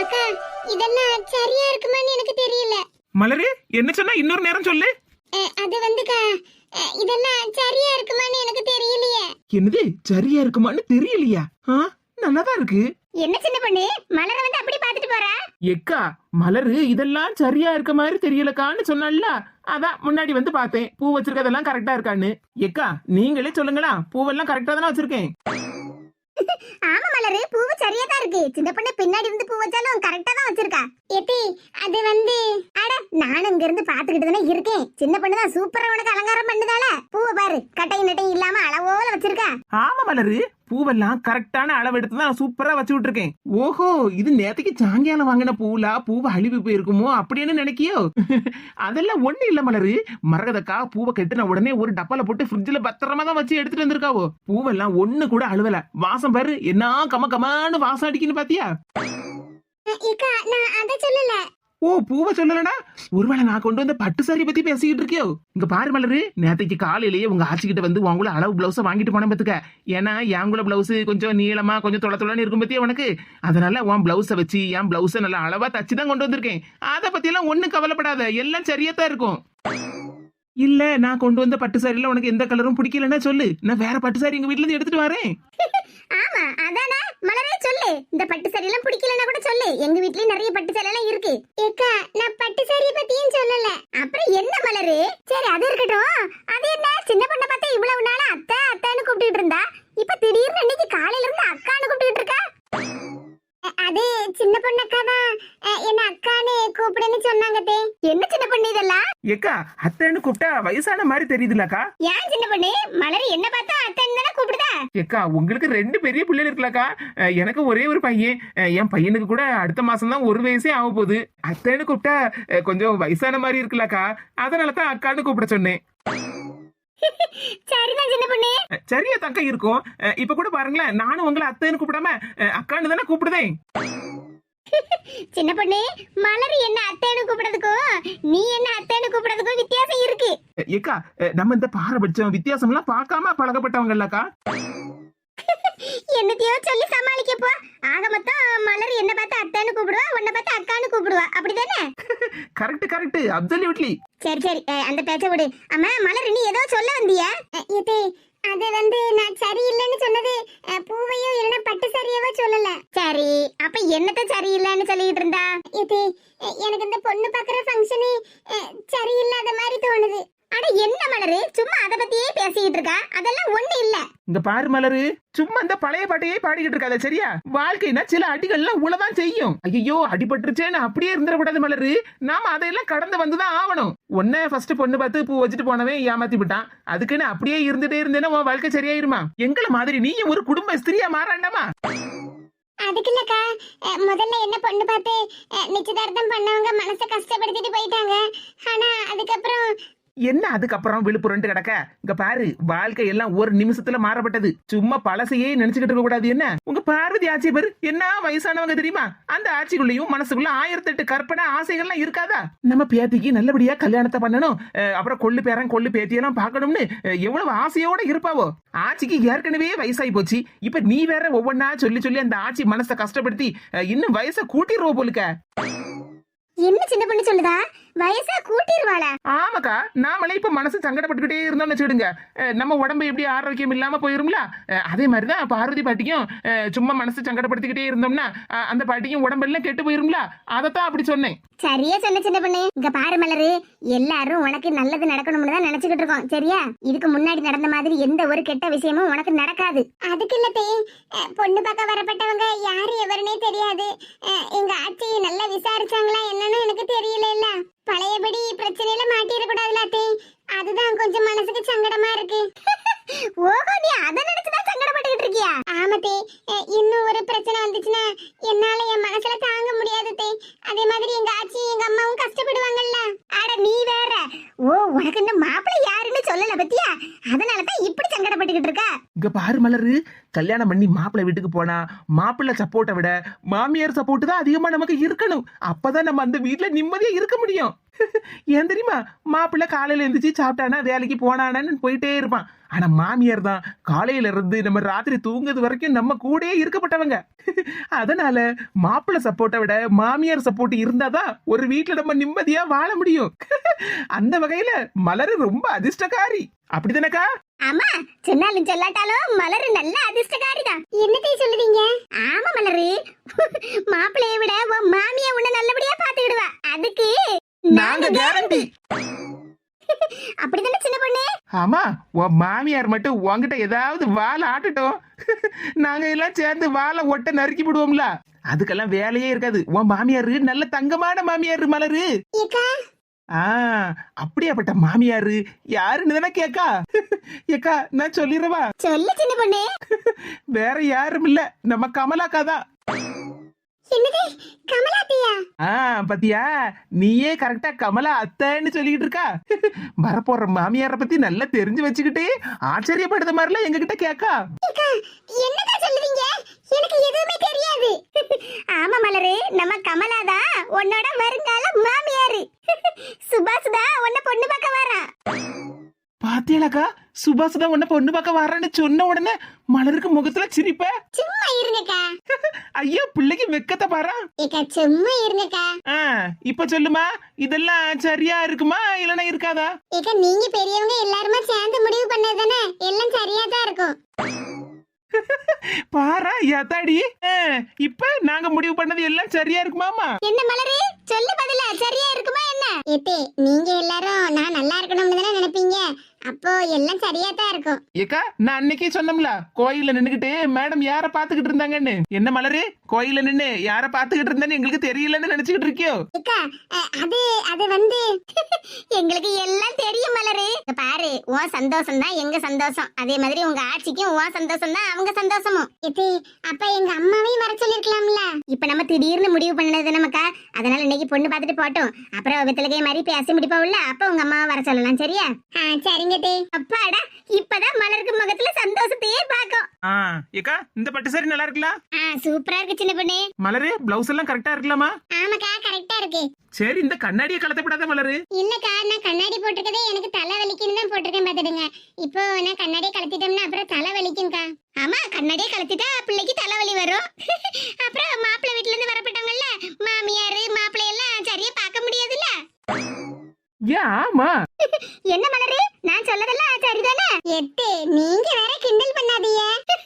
அக்கா இதெல்லாம் சரியா இருக்குமான்னு எனக்கு தெரியல. மலரு என்ன சொன்னா இன்னொரு நேரம் சொல்லு. அது வந்துக்கா இதெல்லாம் சரியா இருக்குமான்னு எனக்கு தெரியலையே. என்னது சரியா இருக்குமான்னு தெரியலையா? ஆ நல்லாதான் இருக்கு. என்ன சின்ன பொண்ணு மலர வந்து அப்படி பாத்துட்டு போறா? எக்கா மலரு இதெல்லாம் சரியா இருக்க மாதிரி தெரியலக்கான்னு சொன்னால அதான் முன்னாடி வந்து பார்த்தேன். பூ வச்சிருக்கதெல்லாம் கரெக்டா இருக்கான்னு. எக்கா நீங்களே சொல்லுங்களா பூவெல்லாம் கரெக்டா தானே வச்சிருக்கேன். ஆமா மலரு பூவு சரியா தான் இருக்கு. சின்ன பொண்ணு பின்னாடி இருந்து பூ வச்சாலும் கரெக்டா தான் வச்சிருக்கா. எத்தி அது வந்து அட நானும் இங்க இருந்து பாத்துக்கிட்டு தானே இருக்கேன். சின்ன பொண்ணு தான் சூப்பரா உனக்கு அலங்காரம் பண்ணுதால. பூவை பாரு. கட்டையும் நட்டையும் இல்லாம அளவோல வச்சிருக்கா. ஆமா மலரு. பூவெல்லாம் கரெக்டான அளவு எடுத்து தான் சூப்பரா வச்சு விட்டுருக்கேன். ஓஹோ இது நேத்துக்கு சாயங்காலம் வாங்கின பூலா? பூவை அழிவு போயிருக்குமோ? அப்படின்னு நினைக்கியோ? அதெல்லாம் ஒண்ணு இல்ல மலரு. மரகதக்கா பூவை கெட்டின உடனே ஒரு டப்பால போட்டு ஃப்ரிட்ஜ்ல பத்திரமா தான் வச்சு எடுத்துட்டு வந்திருக்காவோ? பூவெல்லாம் ஒண்ணு கூட அழுவல. வாசம் பாரு. என்ன கம கமான்னு வாசம் அடிக்குன்னு பாத்தியா? நான் அதை சொல்லல. ஓ பூவை சொல்லலடா. ஒருவேளை நான் கொண்டு வந்த பட்டு சாரி பத்தி பேசிக்கிட்டு இருக்கியோ? இங்க பாரு மலரு நேத்தைக்கு காலையிலேயே உங்க ஆச்சிக்கிட்ட வந்து உங்கள அளவு பிளவுஸ வாங்கிட்டு போன பத்துக்க ஏன்னா என் பிளவுஸ் கொஞ்சம் நீளமா கொஞ்சம் தொலை தொலைன்னு இருக்கும் பத்தியா உனக்கு? அதனால உன் பிளவுஸை வச்சு என் பிளவுஸ நல்லா அளவா தச்சு தான் கொண்டு வந்திருக்கேன். அதை பத்தி எல்லாம் ஒண்ணும் கவலைப்படாத எல்லாம் சரியா தான் இருக்கும். இல்ல நான் கொண்டு வந்த பட்டு சாரியில உனக்கு எந்த கலரும் பிடிக்கலன்னா சொல்லு. நான் வேற பட்டு சாரி எங்க வீட்ல இருந்து எடுத்துட்டு வரேன். ஆமா அதானே? மலரே சொல்லு. இந்த பட்டு எல்லாம் பிடிக்கலன்னா கூட சொல்லு. எங்க வீட்லயும் நிறைய பட்டு எல்லாம் இருக்கு. ஏக்கா நான் பட்டு சாரியை பத்தியும் சொல்லல. அப்புறம் என்ன மலரு? சரி அது இருக்கட்டும். அது என்ன? சின்ன பொண்ணை பார்த்தா இவ்வளவு நாளா அத்தை அத்தைன்னு கூப்பிட்டுட்டு இருந்தா? இப்ப திடீர்னு இன்னைக்கு காலையில இருந்து அக்கான்னு கூப்பிட்டுட்டு இருக்கா? அது சின்ன பொண்ணு அக்கா தான். என்ன அக்கான்னு கூப்பிடுன்னு சொன்னாங்க தே. என்ன சின்ன பொண்ணு இதெல்லாம்? ஏக்கா அத்தைன்னு கூப்பிட்டா வயசான மாதிரி தெரியுதுலக்கா ஏன் சின்ன பொண்ணு? மலரு என்ன பார்த்தா கூப்பிடுதா ஏக்கா உங்களுக்கு ரெண்டு பெரிய பிள்ளைகள் இருக்கலக்கா எனக்கு ஒரே ஒரு பையன். என் பையனுக்கு கூட அடுத்த மாசம் தான் ஒரு வயசே ஆக போகுது. அத்தைன்னு கூப்பிட்டா கொஞ்சம் வயசான மாதிரி இருக்குல்லக்கா. அதனால தான் அக்கான்னு கூப்பிட சொன்னேன். சரியா தக்க இருக்கும். இப்ப கூட பாருங்களேன் நானும் உங்களை அத்தைன்னு கூப்பிடாம அக்கான்னு தானே கூப்பிடுதேன். சின்ன பொண்ணு மலர் என்ன அத்தைன்னு கூப்பிடுறதுக்கும் நீ என்ன அத்தைன்னு கூப்பிடுறதுக்கும் வித்தியாசம் இருக்கு. ஏக்கா நம்ம இந்த பாரபட்சம் வித்தியாசம்லாம் பார்க்காம பழகப்பட்டவங்க இல்லக்கா என்னத்தையோ சொல்லி சமாளிக்க போ ஆக மொத்தம் மலர் என்ன பார்த்து அத்தைன்னு கூப்பிடுவா உன்னை பார்த்து அக்கான்னு கூப்பிடுவா. அப்படிதானே? கரெக்ட் கரெக்ட் அப்சல்யூட்லி சரி சரி அந்த பேச்ச விடு. அம்மா மலர் நீ ஏதோ சொல்ல வந்தியா? இது அது வந்து நான் சரியில்லைன்னு சொன்னது பூவையோ இல்லைன்னா பட்டு சரியவோ சொல்லல. சரி அப்ப என்னத்த சரியில்லைன்னு சொல்லிட்டு இருந்தா? இது எனக்கு இந்த பொண்ணு பாக்குற ஃபங்க்ஷனு சரியில்லாத மாதிரி தோணுது. அட என்ன மலரு? சும்மா அத பத்தியே பேசிக்கிட்டு இருக்கா? அதெல்லாம் ஒண்ணு இல்ல. இங்க பாரு மலரு சும்மா இந்த பழைய பாட்டையே பாடிக்கிட்டு இருக்காத சரியா? வாழ்க்கைனா சில அடிகள்லாம் உள்ளதான் செய்யும். ஐயோ அடிபட்டுருச்சேன்னு அப்படியே இருந்துடக்கூடாது மலரு. நாம அதையெல்லாம் கடந்து வந்துதான் ஆகணும். உன்ன ஃபர்ஸ்ட் பொண்ணு பார்த்து பூ வச்சுட்டு போனவன் ஏமாத்தி விட்டான். அதுக்குன்னு அப்படியே இருந்துட்டே இருந்தேன்னா உன் வாழ்க்கை சரியாயிருமா? எங்களை மாதிரி நீயும் ஒரு குடும்ப ஸ்திரியா மாறாண்டாமா? அதுக்கு இல்லக்கா முதல்ல என்ன பொண்ணு பார்த்து நிச்சயதார்த்தம் பண்ணவங்க மனசை கஷ்டப்படுத்திட்டு போயிட்டாங்க. ஆனா அதுக்கப்புறம் என்ன அதுக்கப்புறம் விழுப்புரண்டு கிடக்க? இங்க பாரு வாழ்க்கை எல்லாம் ஒரு நிமிஷத்துல மாறப்பட்டது. சும்மா பழசையே நினைச்சுக்கிட்டு இருக்க கூடாது என்ன? உங்க பார்வதி ஆட்சி பேரு என்ன வயசானவங்க தெரியுமா? அந்த ஆட்சிக்குள்ளேயும் மனசுக்குள்ள ஆயிரத்தி எட்டு கற்பனை ஆசைகள்லாம் இருக்காதா? நம்ம பேத்திக்கு நல்லபடியா கல்யாணத்தை பண்ணணும் அஹ் அப்புறம் கொள்ளு பேரன் கொள்ளு பேத்தியெல்லாம் பார்க்கணும்னு எவ்வளவு ஆசையோட இருப்பாவோ? ஆட்சிக்கு ஏற்கனவே வயசாகி போச்சு. இப்ப நீ வேற ஒவ்வொன்னா சொல்லி சொல்லி அந்த ஆட்சி மனசை கஷ்டப்படுத்தி இன்னும் வயசை கூட்டிடுவோம் போலுக்க. என்ன சின்ன பண்ணி சொல்லுதா? வயசா கூட்டிருவாளா? ஆமாக்கா நாமளே இப்ப மனசு சங்கடப்பட்டுக்கிட்டே இருந்தோம்னு வச்சுடுங்க நம்ம உடம்பு எப்படி ஆரோக்கியம் இல்லாம போயிரும்ல? அதே மாதிரிதான் பார்வதி பாட்டிக்கும் அஹ் சும்மா மனசு சங்கடப்படுத்திக்கிட்டே இருந்தோம்னா அஹ் அந்த பாட்டிக்கும் உடம்பெல்லாம் கெட்டு போயிரும்ல? அதைத்தான் அப்படி சொன்னேன். சரியா சொன்ன சின்ன பொண்ணு. இங்க பாரு மலரு எல்லாரும் உனக்கு நல்லது நடக்கணும்னு தான் நினைச்சுக்கிட்டு இருக்கோம் சரியா? இதுக்கு முன்னாடி நடந்த மாதிரி எந்த ஒரு கெட்ட விஷயமும் உனக்கு நடக்காது. அதுக்கு இல்ல பொண்ணு பார்க்க வரப்பட்டவங்க யாரு எவருனே தெரியாது. எங்க ஆட்சி நல்லா விசாரிச்சாங்களா என்னன்னு எனக்கு தெரியல இல்ல. பழையபடி பிரச்சனையில மாட்டிடக்கூடாதுல தே அதுதான் கொஞ்சம் மனசுக்கு சங்கடமா இருக்கு. ஓஹோ நீ அதை நினைச்சுதான் சங்கடப்பட்டுக்கிட்டு இருக்கியா? ஆமா தே அஹ், இன்னும் ஒரு பிரச்சனை வந்துச்சுன்னா என்னால என் மனசுல தாங்க முடியாது தே அதே மாதிரி எங்க ஆச்சி எங்க அம்மாவும் கஷ்டப்படுவாங்கல்ல. அட நீ வேற. ஓ உனக்கு இந்த மாப்பிள்ளை யாருன்னு சொல்லல பத்தியா? அதனால தான் இப்படி சங்கடப்பட்டுக்கிட்டு இருக்க. இங்க பாரு மலரு. கல்யாணம் பண்ணி மாப்பிள்ளை வீட்டுக்கு போனா மாப்பிள்ளை சப்போர்ட்டை விட மாமியார் சப்போர்ட் தான் அதிகமா நமக்கு இருக்கணும். அப்பதான் நம்ம அந்த வீட்டுல நிம்மதியா இருக்க முடியும். ஏன் தெரியுமா? மாப்பிள்ளை காலையில எந்திரிச்சு சாப்பிட்டானா வேலைக்கு போனானான்னு போயிட்டே இருப்பான். ஆனா மாமியார் தான் காலையில இருந்து நம்ம ராத்திரி தூங்குறது வரைக்கும் நம்ம கூடயே இருக்கப்பட்டவங்க. அதனால மாப்பிள்ளை சப்போர்ட்டை விட மாமியார் சப்போர்ட் இருந்தாதான் ஒரு வீட்டுல நம்ம நிம்மதியா வாழ முடியும். அந்த வகையில மலரு ரொம்ப அதிர்ஷ்டக்காரி. அப்படிதானக்கா? ஆமா சொன்னாலும் சொல்லாட்டாலும் மலரு நல்ல அதிர்ஷ்டக்காரி தான் என்னத்தை சொல்லுவீங்க ஆமா மலரு. மாப்பிள்ளைய விட உன் மாமியா உன்னை நல்லபடியா பாத்துக்கிடுவா அதுக்கு நாங்க கேரண்டி அப்படிதானே சின்ன பொண்ணு? ஆமா உன் மாமியார் மட்டும் உன்கிட்ட ஏதாவது வாழை ஆட்டட்டும். நாங்க எல்லாம் சேர்ந்து வாழை ஒட்ட நறுக்கி விடுவோம்ல. அதுக்கெல்லாம் வேலையே இருக்காது. உன் மாமியாரு நல்ல தங்கமான மாமியாரு மலரு. ஆ அப்படியாப்பட்ட மாமியாரு? யாருன்னு தானே கேக்கா? ஏக்கா நான் சொல்லிடுறவா சொல்லு சின்ன பொண்ணு. வேற யாரும் இல்ல. நம்ம கமலாக்கா தான். பாத்தியா? நீயே கரெக்டா கமலா அத்தைன்னு சொல்லிக்கிட்டு இருக்கா? வரப்போற மாமியார பத்தி நல்லா தெரிஞ்சு வச்சுக்கிட்டே ஆச்சரியப்படுத மாதிரிலாம் எங்ககிட்ட கேக்கா? ஏக்கா என்னக்கா சொல்லுவீங்க எனக்கு எதுவுமே தெரியாது. ஆமா மலரு நம்ம கமலா தான் உன்னோட வருங்கால மாமியாரு. சுபாஷ் தான் உன்னை பொண்ணு பார்க்க வரா பாத்தியாளாக்கா சுபாஷ் தான் உன்ன பொண்ணு பார்க்க வர்றேன்னு சொன்ன உடனே மலருக்கு முகத்துல சிரிப்ப? சும்மா இருங்கக்கா. ஐயோ பிள்ளைக்கு வெக்கத்தை பாரா? ஏக்கா சும்மா இருங்கக்கா. ஆ இப்ப சொல்லுமா? இதெல்லாம் சரியா இருக்குமா? இல்லனா இருக்காதா? ஏக்கா நீங்க பெரியவங்க எல்லாருமே சேர்ந்து முடிவு பண்ணது தானே? எல்லாம் சரியா தான் இருக்கும். பாரா யாத்தாடி? ஆ, இப்ப நாங்க முடிவு பண்ணது எல்லாம் சரியா இருக்குமாமா என்ன மலரு? சொல்லு பதிலா சரியா இருக்குமா என்ன? ஏத்தே நீங்க எல்லாரும் நான் நல்லா இருக்கணும்னு தானே நினைப்பீங்க? அப்போ எல்லாம் சரியா தான் இருக்கும். ஏக்கா நான் அன்னைக்கே சொன்னோம்ல கோயில்ல நின்னுகிட்டு மேடம் யார பாத்துக்கிட்டு இருந்தாங்கன்னு. என்ன மலரு கோயில்ல நின்னு யார பாத்துக்கிட்டு இருந்தான்னு எங்களுக்கு தெரியலன்னு நினைச்சுக்கிட்டு இருக்கியோ? அது அது வந்து எங்களுக்கு எல்லாம் தெரியும் மலரு. இங்க பாரு உன் சந்தோஷம் தான் எங்க சந்தோஷம். அதே மாதிரி உங்க ஆட்சிக்கும் உன் சந்தோஷம் தான் அவங்க சந்தோஷமும். இது அப்ப எங்க அம்மாவையும் வர சொல்லிருக்கலாம்ல. இப்ப நம்ம திடீர்னு முடிவு பண்ணது நமக்கா அதனால இன்னைக்கு பொண்ணு பார்த்துட்டு போட்டோம் அப்புறம் வெத்தலகை மாதிரி பேசி முடிப்பாவுல அப்ப உங்க அம்மாவை வர சொல்லலாம் சரியா? சரிங்க தே அப்பாடா இப்பதான் மலருக்கு முகத்துல சந்தோஷத்தையே பாக்கும் ஆ ஏக்கா இந்த பட்டு சாரி நல்லா இருக்கலாம் சூப்பரா இருக்கு சின்ன பொண்ணு. மலரு பிளவுஸ் எல்லாம் கரெக்டா இருக்கலாமா? ஆமாக்கா கரெக்டா இருக்கு. சரி இந்த கண்ணாடியை கலத்தப்படாத மலரு. இல்லக்கா நான் கண்ணாடி போட்டிருக்கதே எனக்கு தலை வலிக்குன்னு தான் போட்டிருக்கேன் பாத்துடுங்க இப்போ நான் கண்ணாடியை கலத்திட்டோம்னா அப்புறம் தலை வலிக்கும்க்கா. ஆமா கண்ணாடியை கலத்திட்டா பிள்ளைக்கு தலைவலி வரும். அப்புறம் மாப்பிள்ளை வீட்ல இருந்து வரப்பட்டவங்கல்ல மாமியார் மாப்பிள்ளை எல்லாம் சரியா பார்க்க முடியாதுல்ல? ஏன் ஆமா. என்ன மலரு? நான் சொல்லதெல்லாம் சரிதானே? எட்டு நீங்க வேற கிண்டல் பண்ணாதீங்க.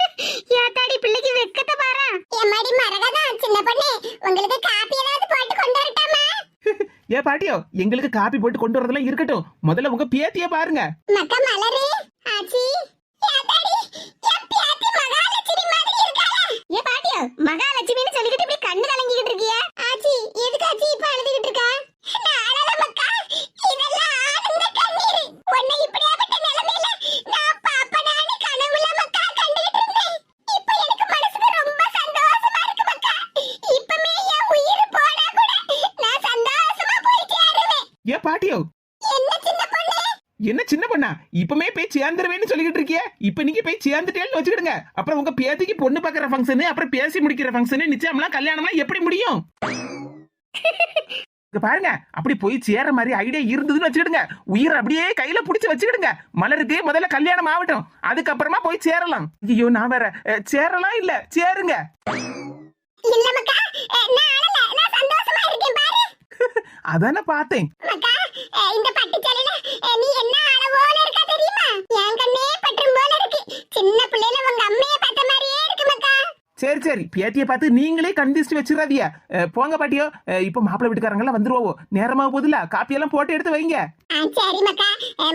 யாத்தாடி பிள்ளைக்கு வெக்கத்தை பாரா. எம்மாடி மரகதா சின்ன பொண்ணு. உங்களுக்கு காப்பி ஏதாவது போட்டு கொண்டு வரட்டாமா? ஏ பாட்டியோ எங்களுக்கு காப்பி போட்டு கொண்டு வரதெல்லாம் இருக்கட்டும். முதல்ல உங்க பேத்திய பாருங்க. மக்க மலரு ஆச்சி. யாத்தாடி என் பேத்தி மகாலட்சுமி மாதிரி இருக்காளா. ஏ பாட்டியோ மகாலட்சுமின்னு சொல்லிக்கிட்டு இப்படி கண்ணு கலங்கிக்கிட்டு இருக்கியா? ஆச்சி எதுக்கு ஆச்சி இப்ப அழுதுகிட்டு இருக்கா அழல மக்கா இதெல்லாம் ஆனந்த கண்ணீர் உன்னை இப்படியாப்பட்ட நிலைமையில நான் பாப்பனான்னு கனவுல மக்கா கண்டுகிட்டு இருந்தேன் இப்ப எனக்கு மனசுக்கு ரொம்ப சந்தோஷமா இருக்கு மக்கா. இப்பமே என் உயிர் போனா கூட நான் சந்தோஷமா போய் சேருவேன் ஏ பாட்டியோ? என்ன சின்ன பொண்ணு? என்ன சின்ன பண்ணா? இப்பமே போய் சேர்ந்துருவேன்னு சொல்லிக்கிட்டு இருக்கிய. இப்ப நீங்க போய் சேர்ந்துட்டேன்னு வச்சுக்கிடுங்க. அப்புறம் உங்க பேத்திக்கு பொண்ணு பாக்குற ஃபங்க்ஷனு அப்புறம் பேசி முடிக்கிற ஃபங்க்ஷனு நிச்சயம்லாம் கல்யாணம்லாம் எப்படி முடியும்? இங்க பாருங்க அப்படி போய் சேர மாதிரி ஐடியா இருந்ததுன்னு வச்சுக்கிடுங்க. உயிரை அப்படியே கையில புடிச்சு வச்சுக்கிடுங்க. மலருக்கு முதல்ல கல்யாணம் ஆகட்டும். அதுக்கப்புறமா போய் சேரலாம். ஐயோ நான் வேற சேரலாம் இல்ல சேருங்க. அதானே பார்த்தேன். இந்த பட்டு சேலையில நீ என்ன அளவோல இருக்கா தெரியுமா? என் கண்ணே பற்றும் போல இருக்கு. சின்ன பிள்ளையில உங்க அம்மைய பார்த்த மாதிரியே சரி சரி. பேத்தியை பார்த்து நீங்களே கண்டிஸ்ட் வச்சிடாதீங்க அஹ், போங்க பாட்டியோ. இப்போ மாப்பிள்ளை வீட்டுக்காரங்களாம் வந்துருவோம். நேரமாக போதில்ல காப்பியெல்லாம் போட்டு எடுத்து வைங்க. ஆ, சரி மக்கா.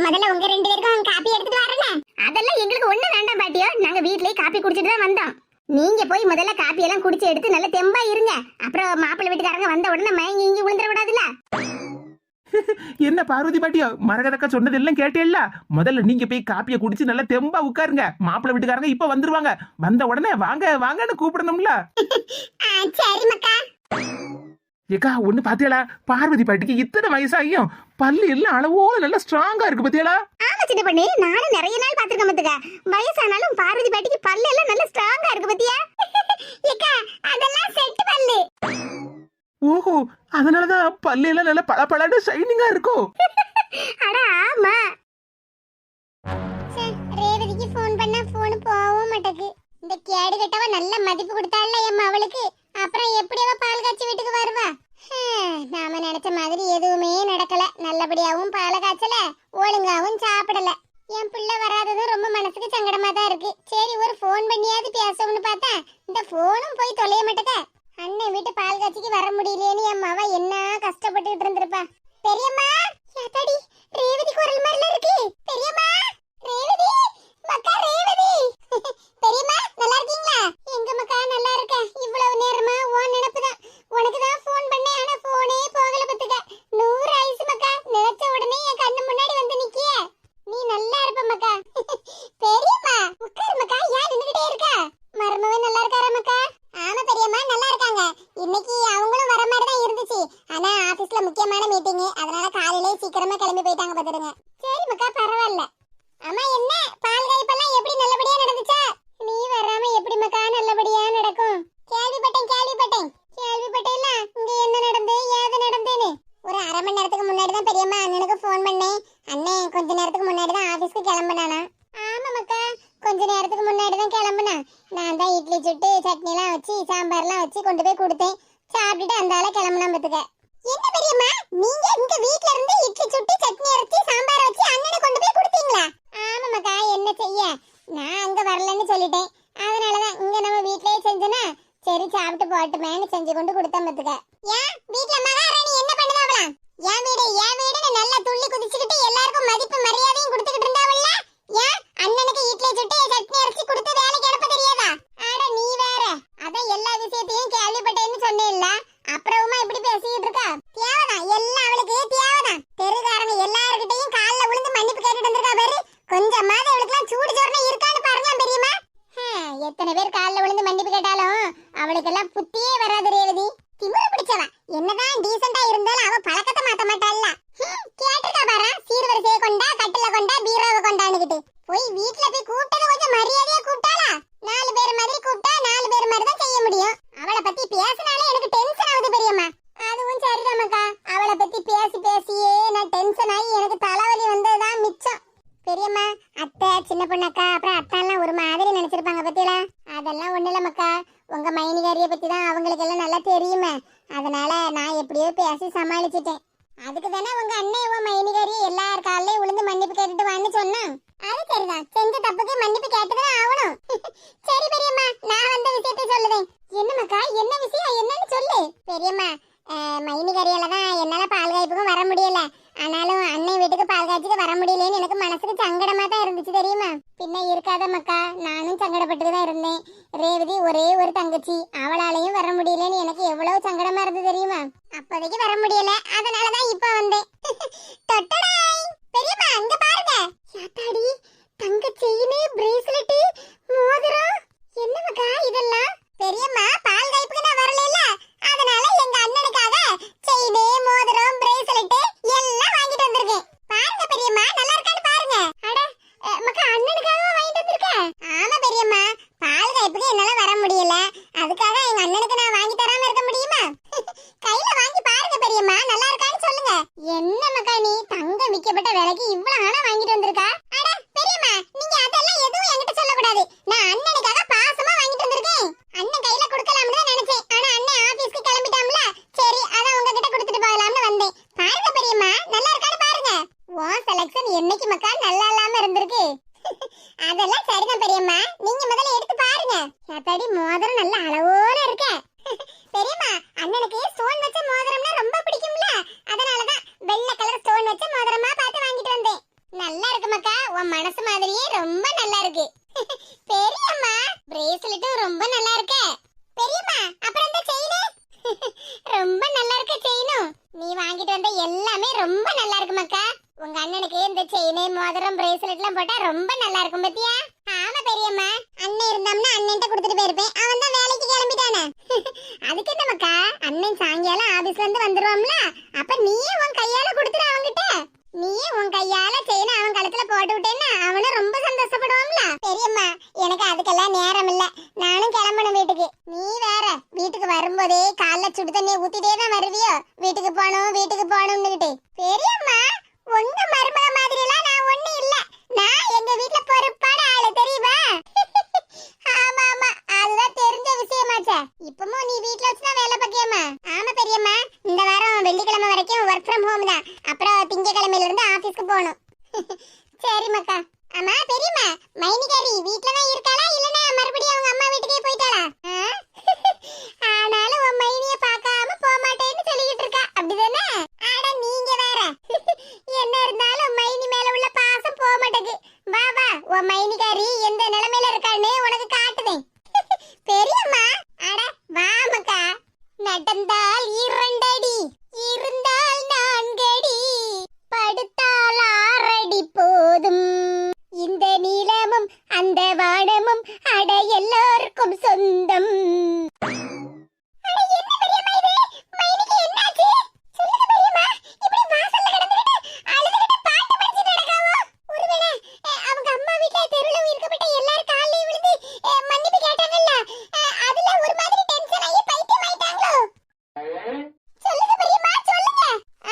முதல்ல உங்க ரெண்டு பேருக்கும் காப்பி எடுத்துட்டு வரேன். அதெல்லாம் எங்களுக்கு ஒண்ணு வேண்டாம் பாட்டியோ. நாங்க வீட்லயே காப்பி குடிச்சிட்டு தான் வந்தோம். நீங்க போய் முதல்ல காப்பி எல்லாம் குடிச்சு எடுத்து நல்ல தெம்பா இருங்க. அப்புறம் மாப்பிள்ளை வீட்டுக்காரங்க வந்த உடனே மயங்கி இங்கி விழுந்துட கூடாதுல்ல. என்ன பார்வதி பாட்டியோ? மரகதக்கா சொன்னதெல்லாம் கேட்டேல்ல? முதல்ல நீங்க போய் காப்பியை குடிச்சு நல்லா தெம்பா உட்காருங்க. மாப்பிள்ளை வீட்டுக்காரங்க இப்ப வந்துருவாங்க. வந்த உடனே வாங்க வாங்கன்னு கூப்பிடணும்ல. ஏக்கா ஒண்ணு பாத்தியாளா? பார்வதி பாட்டிக்கு இத்தனை வயசாகியும் பல்லு எல்லாம் அளவோல நல்லா ஸ்ட்ராங்கா இருக்கு பாத்தியாளா? ஆமா சின்ன பண்ணி நானும் நிறைய நாள் பாத்துருக்கேன் பாத்துக்க. வயசானாலும் பார்வதி பாட்டிக்கு பல்லு எல்லாம் நல்ல ஸ்ட்ராங்கா இருக்கு பாத்தியா? ஏக்கா அதெல்லாம் செட் பல்லு. ஓஹோ அதனாலதான் பல்லு எல்லாம் நல்லா பளபளன்னு ஷைனிங்கா இருக்கும் அட ஆமா. ரேவதிக்கு ஃபோன் பண்ணா ஃபோன் போகவும் மாட்டேக்கு. இந்த கேடு கட்டவ நல்ல மதிப்பு கொடுத்தாள்ல என் அவளுக்கு. அப்புறம் எப்படியாவ பால் காய்ச்சி வீட்டுக்கு வருவா? நாம நினைச்ச மாதிரி எதுவுமே நடக்கல. நல்லபடியாவும் பால் காய்ச்சல ஒழுங்காவும் சாப்பிடல. என் பிள்ளை வராததும் ரொம்ப மனசுக்கு சங்கடமா தான் இருக்கு. சரி ஒரு ஃபோன் பண்ணியாவது பேசவும்னு பார்த்தா இந்த ஃபோனும் போய் தொலைய மாட்டேங்க விட்டு பால் காட்சிக்கு வர முடியலையேன்னு என் மவ என்ன மாட்டேன் பாத்துக்க ஏன்? வீட்ல வீட்ல போய் கூப்பிட்டது கொஞ்சம் மரியாதையா கூப்பிட்டா அவளுக்கு பால் காய்ச்சிக்க வர முடியலன்னு எனக்கு மனசுக்கு சங்கடமா தான் இருந்துச்சு தெரியுமா? பின்ன இருக்காத மக்கா நானும் சங்கடப்பட்டு தான் இருந்தேன். ரேவதி ஒரே ஒரு தங்கச்சி. அவளாலையும் வர முடியலன்னு எனக்கு எவ்வளவு சங்கடமா இருந்து தெரியுமா? அப்போதைக்கு வர முடியல. அதனாலதான் வச்ச மாதிரி நீ வேற வீட்டுக்கு வரும்போதே காலைல சுடு தண்ணியை ஊத்திட்டே தான் வருவியோ? உன் மைனிகாரி எந்த நிலைமையில இருக்கான்னு உனக்கு காட்டுதேன் பெரியம்மா அட வா மக்கா நடந்தால் இரண்டடி இருந்தால் நான்கடி படுத்தால் ஆறடி போதும் இந்த நீளமும் அந்த வானமும் அட எல்லோருக்கும் சொந்தம் அட, என்ன பெரியம்மா இது? மைனிக்கு என்னாச்சு? சொல்லுங்க பெரியம்மா. இப்படி வாசல்ல கிடந்துக்கிட்டு அழுதுகிட்டு பாட்டு படிச்சுட்டு கிடக்காவோ? ஒருவேளை, அஹ், அவங்க அம்மா வீட்ல தெருவுல இருக்கப்பட்ட எல்லாரும் காலையும் விழுந்து அஹ், மன்னிப்பு கேட்டாங்கல்ல அஹ், அதுல ஒரு மாதிரி டென்ஷன் ஆகி பைத்தியம் ஆயிட்டாங்களோ சொல்லுங்க பெரியம்மா சொல்லுங்க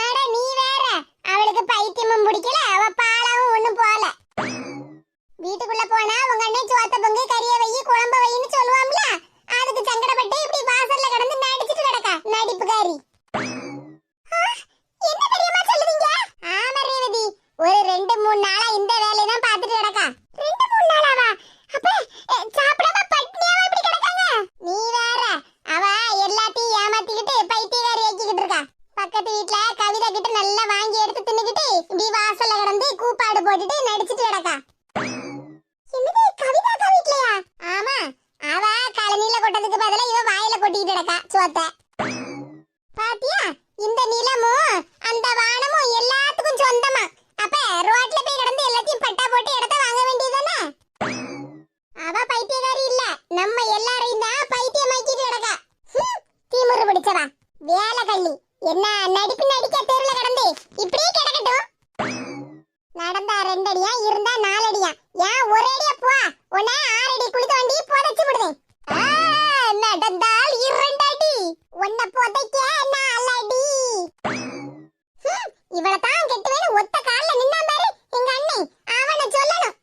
அட நீ வேற அவளுக்கு பைத்தியமும் பிடிக்கல அவ பாலாவும் ஒண்ணும் போல வீட்டுக்குள்ள போனா உங்க அண்ணன் சோத்த பொங்கு கறிய வையி குழம்ப வையின்னு சொல்லுவாம்ல அதுக்கு சங்கடப்பட்டு இப்படி வாசல்ல கிடந்து நடிச்சிட்டு கிடக்கா நடிப்புக்காரி ஆ, என்ன பெரியம்மா சொல்லுவீங்க ஆமா ரேவதி ஒரு ரெண்டு மூணு நாளா இந்த வேலையை தான் பார்த்துட்டு கிடக்கா ரெண்டு மூணு நாளாவா அப்ப அஹ், சாப்பிடாம பட்னியாவா இப்படி கிடக்காங்க நீ வேற அவ எல்லாத்தையும் ஏமாத்திக்கிட்டு பைத்தியக்காரி ஆக்கிக்கிட்டு இருக்கா பக்கத்து வீட்ல கவிதா கிட்ட நல்லா வாங்கி எடுத்து தின்னுக்கிட்டு இப்படி வாசல்ல கிடந்து கூப்பாடு போட்டுட்டு நடிச்சிட்டு கிடக்கா என்னது கவிதா அக்கா வீட்லயா ஆமா அவ கழனில கொட்டதுக்கு பதிலா இவ வாயில கொட்டிக்கிட்டு கிடக்கா சோத்த பாத்தியா? இந்த நிலமும் அந்த வானமும் எல்லாத்துக்கும் சொந்தமா? அப்ப ரோட்ல போய் கிடந்து எல்லாத்தையும் பட்டா போட்டு இடத்த வாங்க வேண்டியதுதானே? அவ பைத்தியக்காரி இல்ல. நம்ம எல்லாரையும் தான் பைத்தியமாக்கிட்டு கிடக்கா. ஹம், பிடிச்சவா. வேலை கள்ளி என்ன நடிப்பு நடிக்க தெருல கிடந்து இப்படியே கிடக்கட்டும்? நடந்தா ரெண்டடியா இருந்தா நாலடியா? ஏன் ஒரே அடியா போ. உன்னை ஆறடி குளித்த வண்டி புதைச்சு விடுதேன். ஆ, நடந்தால் இரண்டடி உன்னை புதைக்க நாலடி ஹம், இவளை தான் கெட்டுவேன்னு ஒத்த கால்ல நின்னா பாரு எங்க அண்ணன் அவனை சொல்லணும்.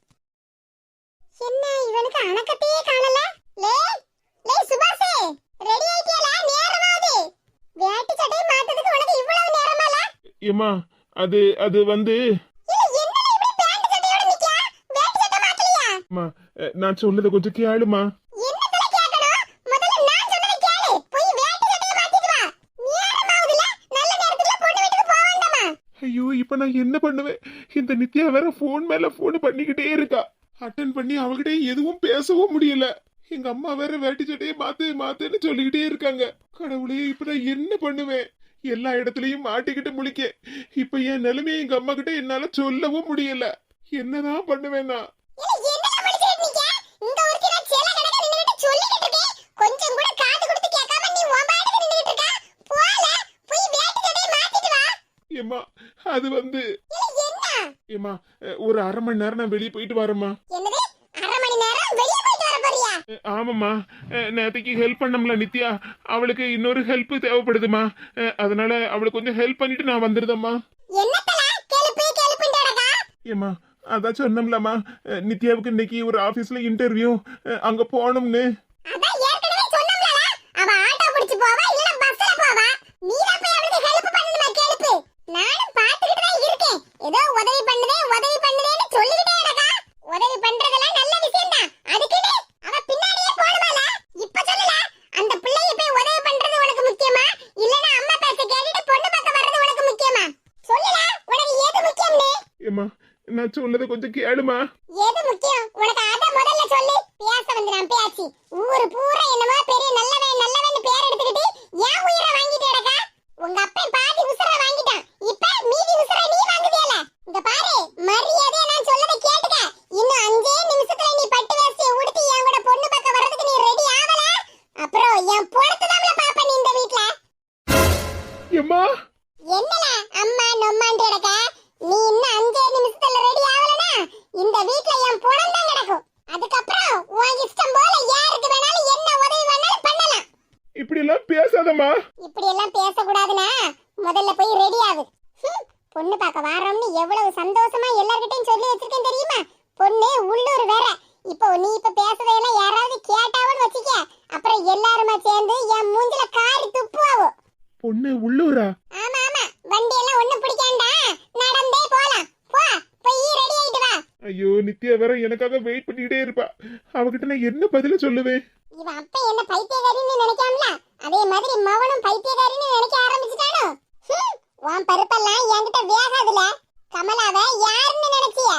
என்ன இவனுக்கு அணக்கத்தையே காணல? லே லே சுபாஷே ரெடி ஆயிட்டியல நேரமாவது வேட்டி சட்டையை மாத்ததுக்கு உனக்கு இவ்வளவு நேரமால ஏம்மா அது அது வந்து சட்டை நான் சொல்லதை கொஞ்சம் கேளுமா என்னத்துல கேட்கணும் முதல்ல நான் சொன்னதை கேளு போய் வேட்டி சட்டையை மாத்திட்டு வா நேரமாவதுல நல்ல நேரத்துல பொண்ணு வீட்டுக்கு போக வேண்டாமா ஐயோ இப்ப நான் என்ன பண்ணுவேன்? இந்த நித்யா வேற ஃபோன் மேல போன் பண்ணிக்கிட்டே இருக்கா. அட்டன் பண்ணி அவகிட்ட எதுவும் பேசவும் முடியல. எங்க அம்மா வேற வேட்டி சட்டையை மாத்து மாத்துன்னு சொல்லிக்கிட்டே இருக்காங்க. கடவுளே இப்ப நான் என்ன பண்ணுவேன்? எல்லா இடத்துலயும் மாட்டிக்கிட்டு முழிக்க. இப்ப என் நிலைமையை எங்க அம்மா கிட்ட என்னால சொல்லவும் முடியல. என்னதான் பண்ணுவேன் நான் இல்ல என்னல முடிச்சிட்டு நிக்க இந்த ஒருத்தி நான் சேல கணக்க நின்னுட்டு சொல்லிக்கிட்டு இருக்கேன் கொஞ்சம் கூட காது கொடுத்து கேட்காம நீ உன் பாட்டுக்கு நின்னுட்டு இருக்க போல போய் வேட்டி சட்டையை மாத்திட்டு வா ஏம்மா அது வந்து அஹ், ஒரு அரை மணி நேரம் நான் வெளியே போயிட்டு வரேம்மா. ஆமாம்மா. நேத்தைக்கு ஹெல்ப் பண்ணோம்ல நித்யா. அவளுக்கு இன்னொரு ஹெல்ப் தேவைப்படுதுமா அதனால அவளுக்கு கொஞ்சம் ஹெல்ப் பண்ணிட்டு நான் கிடக்கா ஏம்மா அதான் சொன்னோம்லம்மா. நித்யாவுக்கு இன்னைக்கு ஒரு ஆபீஸ்ல இன்டர்வியூ அங்க போகணும்னு. அதான் ஏற்கனவே சொன்னோம்ல அவ ஆட்டோ பிடிச்சு போவா இல்ல பஸ்ல போவா. நீ தான் போய் அவளுக்கு ஹெல்ப் பண்ணணுமா கெலுப்பு நானும் பாத்துக்கிட்டு தான் இருக்கேன். ஏதோ உதவி பண்ணுதே உதவி பண்ணுதேன்னு சொல்லிக்கிட்டே இருக்கா உதவி பண்றதெல்லாம் நல்ல விஷயம் தான் அதுக்குன்னு அவ பின்னாடியே போகணுமால இப்ப சொல்லல? அந்த பிள்ளைய போய் உதவி பண்றது உனக்கு முக்கியமா? இல்லனா அம்மா பேச்ச கேட்டுட்டு பொண்ணு பார்க்க வர்றது உனக்கு முக்கியமா? சொல்லல? உனக்கு எது முக்கியம்னு? ஏம்மா நான் சொன்னதை கொஞ்சம் கேளுமா? எது முக்கியம்? உனக்கு அத முதல்ல சொல்லு பேச வந்து நான் பேசி ஊரு பூரா என்னமோ பெரிய நல்லவன் நல்லவன் பேர் எடுத்துக்கிட்டு ஏன் உயிரை வாங்கிட்டு கிடக்கா? உங்க அப்பன் பாதி உசுர வாங்கிட்டான் இப்ப மீதி உசுர நீ வாங்குதியல இங்க மரியாதை வாரோம்னு எவ்வளவு சந்தோஷமா எல்லார்கிட்டயும் சொல்லி வச்சிருக்கேன் தெரியுமா? பொண்ணு உள்ளூர் வேற. இப்போ நீ இப்ப பேசுறதெல்லாம் யாராவது கேட்டாவன்னு வச்சுக்க. அப்புறம் எல்லாருமா சேர்ந்து என் மூஞ்சில காரி துப்புவாவோ. பொண்ணு உள்ளூரா? ஆமா ஆமா. வண்டி எல்லாம் ஒண்ணு பிடிக்காண்டா? நடந்தே போலாம். போ போய் ரெடி ஆயிட்டு வா. ஐயோ நித்யா வேற எனக்காக வெயிட் பண்ணிக்கிட்டே இருப்பா. அவகிட்ட நான் என்ன பதில சொல்லுவேன்? இவன் அப்ப என்ன பைத்தியக்காரின்னு நினைக்காமல? அதே மாதிரி மவனும் பைத்தியக்காரின்னு நினைக்க ஆரம்பிச்சுட்டானோ? உன் பருப்பெல்லாம் என்கிட்ட வேகாதுல. கமலாவை யாருன்னு நினைச்சிய?